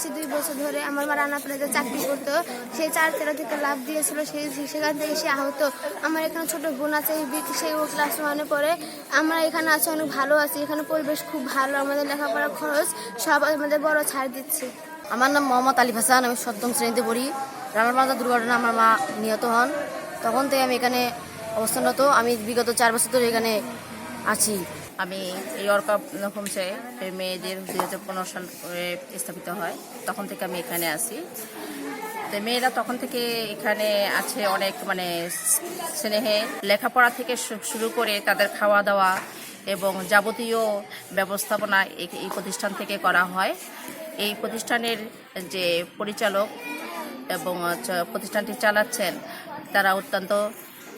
আসছি দুই বছর ধরে আমার মা রান্না প্লাজা চাকরি করতো, সেই তেরো থেকে লাভ দিয়েছিল, সেই সেখান থেকে সে আহত। আমার এখানে ছোট বোন আছে, এই বি- সে ও ক্লাস ওয়ানে পড়ে। আমরা এখানে আছি, অনেক ভালো আছি, এখানে পরিবেশ খুব ভালো, আমাদের লেখাপড়া খরচ সব আমাদের বড় ছাড় দিচ্ছে। আমার নাম মোহাম্মদ আলিফ হাসান, আমি সপ্তম শ্রেণীতে পড়ি। রানার প্লাজা দুর্ঘটনা আমার মা নিহত হন। তখন থেকে আমি এখানে অবস্থানরত। আমি বিগত চার বছর ধরে এখানে আছি। আমি এই অর্কা হোমসে মেয়েদের দুই হাজার পনেরো সাল স্থাপিত হয়। তখন থেকে আমি এখানে আসি তো মেয়েরা তখন থেকে এখানে আছে অনেক মানে স্নেহে লেখাপড়া থেকে শুরু করে তাদের খাওয়া দাওয়া এবং যাবতীয় ব্যবস্থাপনা এই- প্রতিষ্ঠান থেকে করা হয়। এই প্রতিষ্ঠানের যে পরিচালক এবং প্রতিষ্ঠানটি চালাচ্ছেন, তারা অত্যন্ত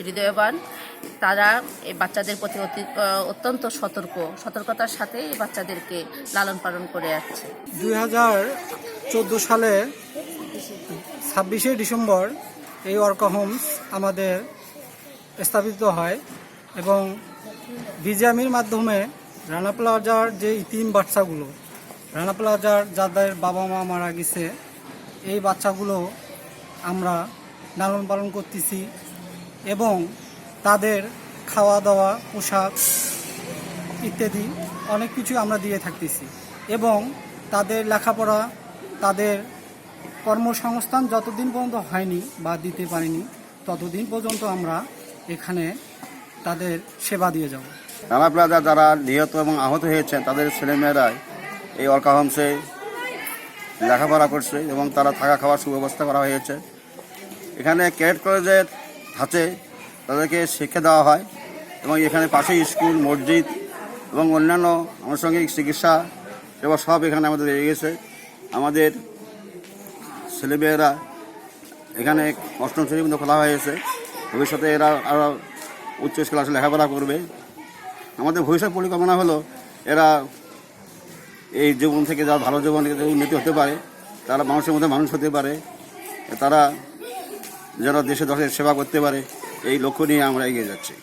হৃদয়বান। তারা এই বাচ্চাদের প্রতি অতি- অত্যন্ত সতর্ক। সতর্কতার সাথে এই বাচ্চাদেরকে লালন পালন করে আসছে। দুই হাজার চোদ্দ সালে ছাব্বিশে ডিসেম্বর এই অর্কা হোমস আমাদের স্থাপিত হয় এবং বিজিএমির মাধ্যমে রানা প্লাজার যে ইতিম বাচ্চাগুলো, রানা প্লাজার যাদের বাবা মা মারা গেছে, এই বাচ্চাগুলো আমরা লালন পালন করতেছি এবং তাদের খাওয়া দাওয়া পোশাক ইত্যাদি অনেক কিছু আমরা দিয়ে থাকতেছি। এবং তাদের লেখাপড়া, তাদের কর্মসংস্থান যতদিন পর্যন্ত হয়নি বা দিতে পারিনি, ততদিন পর্যন্ত আমরা এখানে তাদের সেবা দিয়ে যাব। রানা প্লাজা যারা নিহত এবং আহত হয়েছেন, তাদের ছেলেমেয়েরাই এই অর্কা হোমসে লেখাপড়া করছে এবং তারা থাকা খাওয়ার সুব্যবস্থা করা হয়েছে। এখানে ক্যাডেট কলেজের হাতে তাদেরকে শিক্ষা দেওয়া হয় এবং এখানে পাশে স্কুল, মসজিদ এবং অন্যান্য আনুষঙ্গিক চিকিৎসা সেবা সব এখানে আমাদের রয়ে গেছে। আমাদের ছেলেমেয়েরা এখানে অষ্টম শ্রেণি পর্যন্ত খোলা হয়েছে ভবিষ্যতে এরা আরও উচ্চ ক্লাসে লেখাপড়া করবে। আমাদের ভবিষ্যৎ পরিকল্পনা হলো এরা এই জীবন থেকে যা ভালো জীবন উন্নতি হতে পারে, তারা মানুষের মধ্যে মানুষ হতে পারে, তারা যেন দেশে দশের সেবা করতে পারে। এই লক্ষ্য নিয়ে আমরা এগিয়ে যাচ্ছি।